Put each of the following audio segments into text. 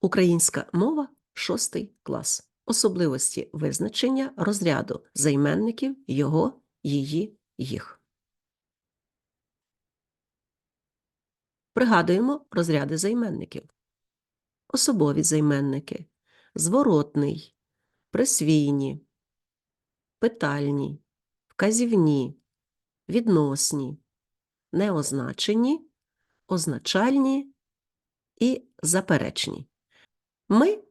Українська мова шостий клас. Особливості визначення розряду займенників його, її, їх. Пригадуємо розряди займенників. Особові займенники, зворотний, присвійні, питальні, вказівні, відносні, неозначені, означальні і заперечні. Ми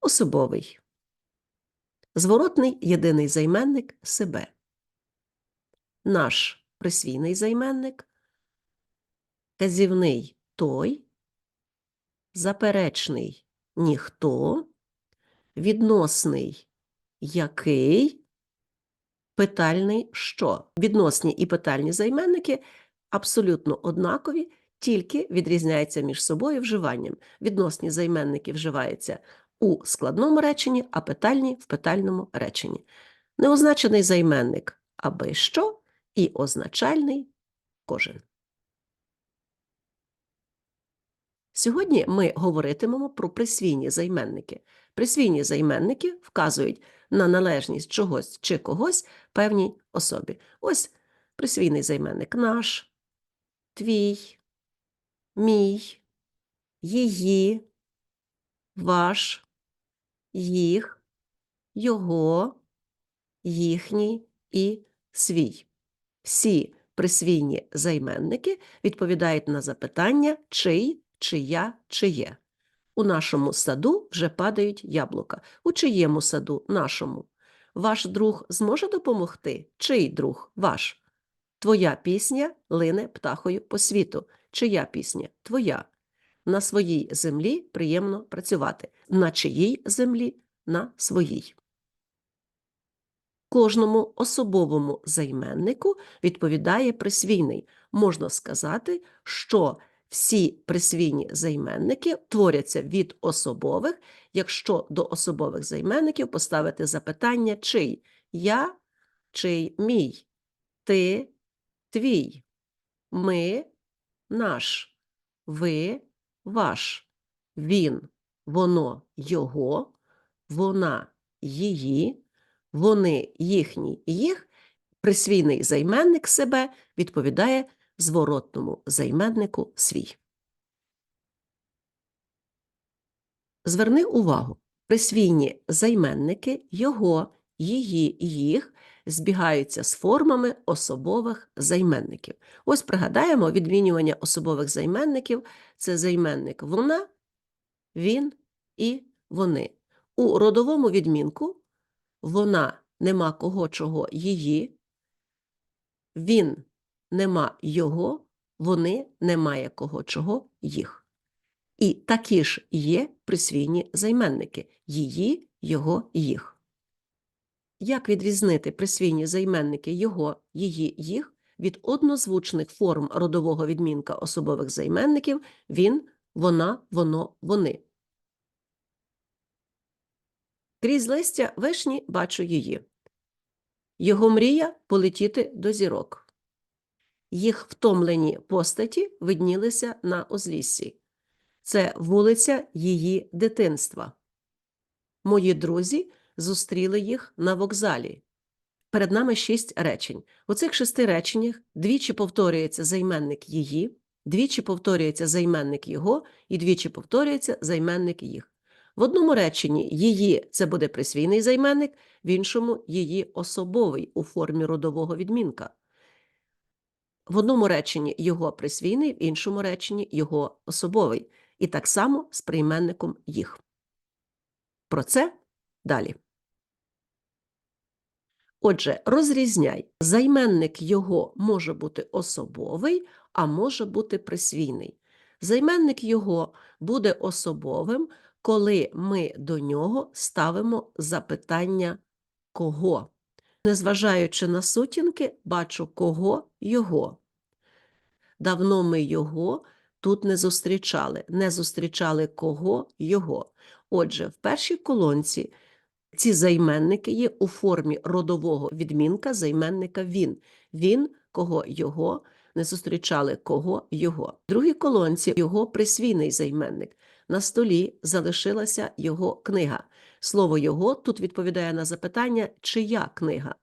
особовий. Зворотний єдиний займенник себе. Наш присвійний займенник, казівний той, заперечний ніхто, відносний який, питальний що. Відносні і питальні займенники абсолютно однакові, тільки відрізняються між собою вживанням. Відносні займенники вживаються у складному реченні, а питальні в питальному реченні. Неозначений займенник аби що і означальний кожен. Сьогодні ми говоритимемо про присвійні займенники. Присвійні займенники вказують на належність чогось чи когось певній особі. Ось присвійний займенник наш, твій, мій, її, ваш, їх, його, їхній і свій. Всі присвійні займенники відповідають на запитання чий, чия, чиє. У нашому саду вже падають яблука. У чиєму саду? Нашому. Ваш друг зможе допомогти? Чий друг? Ваш. Твоя пісня лине птахою по світу. Чия пісня? Твоя. На своїй землі приємно працювати. На чиїй землі? На своїй. Кожному особовому займеннику відповідає присвійний. Можна сказати, що всі присвійні займенники творяться від особових, якщо до особових займенників поставити запитання чий я, чий мій, ти, твій, ми, наш, ви, ваш, він, воно, його, вона, її, вони, їхній, їх, присвійний займенник себе відповідає зворотному займеннику свій. Зверни увагу, присвійні займенники його, її, їх збігаються з формами особових займенників. Ось пригадаємо відмінювання особових займенників це займенник вона, він і вони. У родовому відмінку вона нема кого чого її, він нема його, вони немає кого чого їх. І такі ж є присвійні займенники її, його, їх. Як відрізнити присвійні займенники його, її, їх від однозвучних форм родового відмінка особових займенників він, вона, воно, вони? Крізь листя вишні бачу її. Його мрія полетіти до зірок. Їх втомлені постаті виднілися на узліссі. Це вулиця її дитинства. Мої друзі зустріли їх на вокзалі. Перед нами шість речень. У цих шести реченнях двічі повторюється займенник її, двічі повторюється займенник його і двічі повторюється займенник їх. В одному реченні її це буде присвійний займенник, в іншому її особовий у формі родового відмінка. В одному реченні його присвійний, в іншому реченні його особовий. І так само з прийменником їх. Про це далі. Отже, розрізняй, займенник його може бути особовий, а може бути присвійний. Займенник його буде особовим, коли ми до нього ставимо запитання кого. Незважаючи на сутінки, бачу кого його. Давно ми його тут не зустрічали, не зустрічали кого його. Отже, в першій колонці ці займенники є у формі родового відмінка займенника він. Він, кого його, не зустрічали кого його. В другій колонці його присвійний займенник. на столі залишилася його книга. Слово його тут відповідає на запитання, чия книга.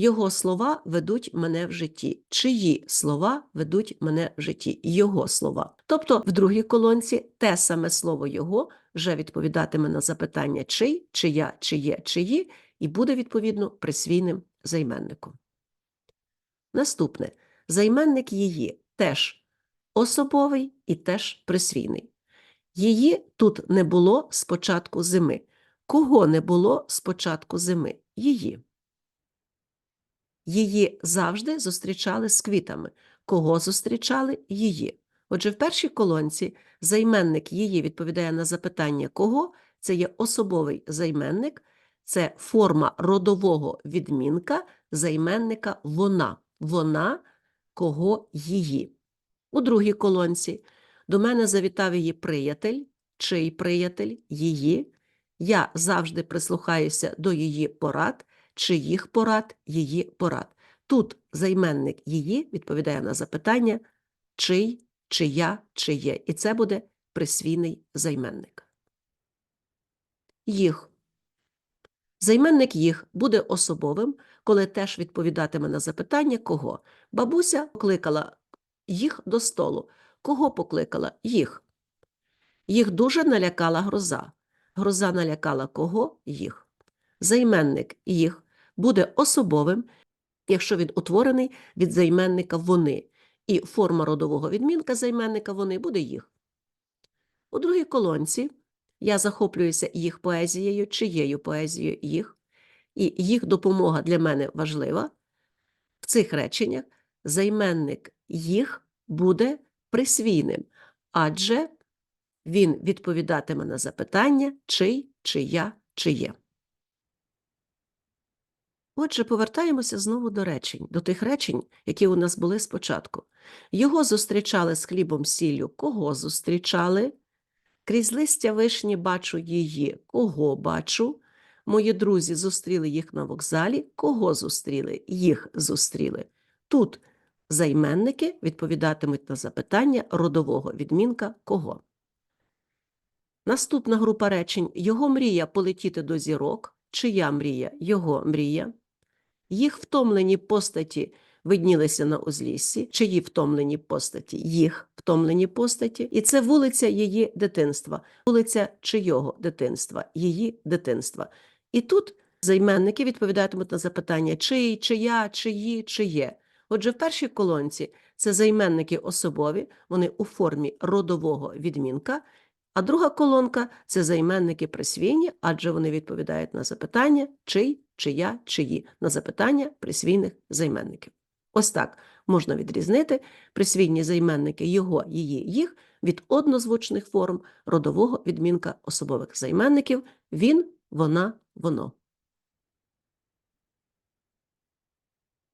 Його слова ведуть мене в житті. Чиї слова ведуть мене в житті? Його слова. Тобто в другій колонці те саме слово його вже відповідатиме на запитання чий, чия, чиє, чиї, і буде відповідно присвійним займенником. Наступне займенник її теж особовий і теж присвійний. Її тут не було з початку зими. Кого не було з початку зими? Її. Її завжди зустрічали з квітами. Кого зустрічали? Її. Отже, в першій колонці займенник її відповідає на запитання кого, це є особовий займенник, це форма родового відмінка займенника вона. Вона кого її. У другій колонці до мене завітав її приятель, чий приятель, її. Я завжди прислухаюся до її порад, чиїх порад, її порад. Тут займенник її відповідає на запитання чий, чия, чиє. І це буде присвійний займенник. Їх. Займенник їх буде особовим, коли теж відповідатиме на запитання кого. Бабуся покликала їх до столу. Кого покликала? Їх. Їх дуже налякала гроза. Гроза налякала кого? Їх. Займенник їх буде особовим, якщо він утворений від займенника вони, і форма родового відмінка займенника вони буде їх. У другій колонці я захоплююся їх поезією, чиєю поезією їх, і їх допомога для мене важлива. В цих реченнях займенник їх буде присвійним, адже він відповідатиме на запитання чий, чия, чиє. Отже, повертаємося знову до речень, до тих речень, які у нас були спочатку. Його зустрічали з хлібом сіллю. Кого зустрічали? Крізь листя вишні бачу її. Кого бачу? Мої друзі зустріли їх на вокзалі. Кого зустріли? Їх зустріли. Тут займенники відповідатимуть на запитання родового відмінка кого. Наступна група речень його мрія полетіти до зірок, чия мрія, його мрія. Їх втомлені постаті виднілися на узліссі, чиї втомлені постаті, їх втомлені постаті, і це вулиця її дитинства, вулиця чийого дитинства, її дитинства. І тут займенники відповідатимуть на запитання чий, чия, чиї, чиє. Отже, в першій колонці це займенники особові, вони у формі родового відмінка, а друга колонка це займенники присвійні, адже вони відповідають на запитання чий, чия, чиї, на запитання присвійних займенників. Ось так можна відрізнити присвійні займенники його, її, їх від однозвучних форм родового відмінка особових займенників він, вона, воно.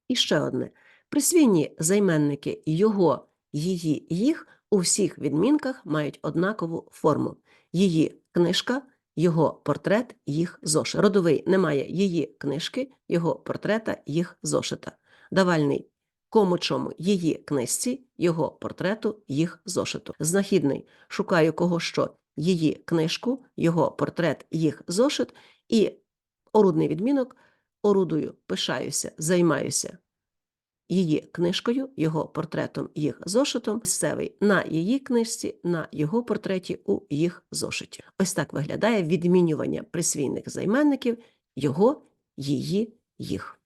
І ще одне. Присвійні займенники його, її, їх у всіх відмінках мають однакову форму. Її книжка, його портрет, їх зошит. Родовий не має її книжки, його портрета, їх зошита. Давальний кому чому її книжці, його портрету, їх зошиту. Знахідний шукаю кого що її книжку, його портрет, їх зошит, і орудний відмінок орудую, пишаюся, займаюся її книжкою, його портретом, їх зошитом, місцевий на її книжці, на його портреті у їх зошиті. Ось так виглядає відмінювання присвійних займенників його, її, їх.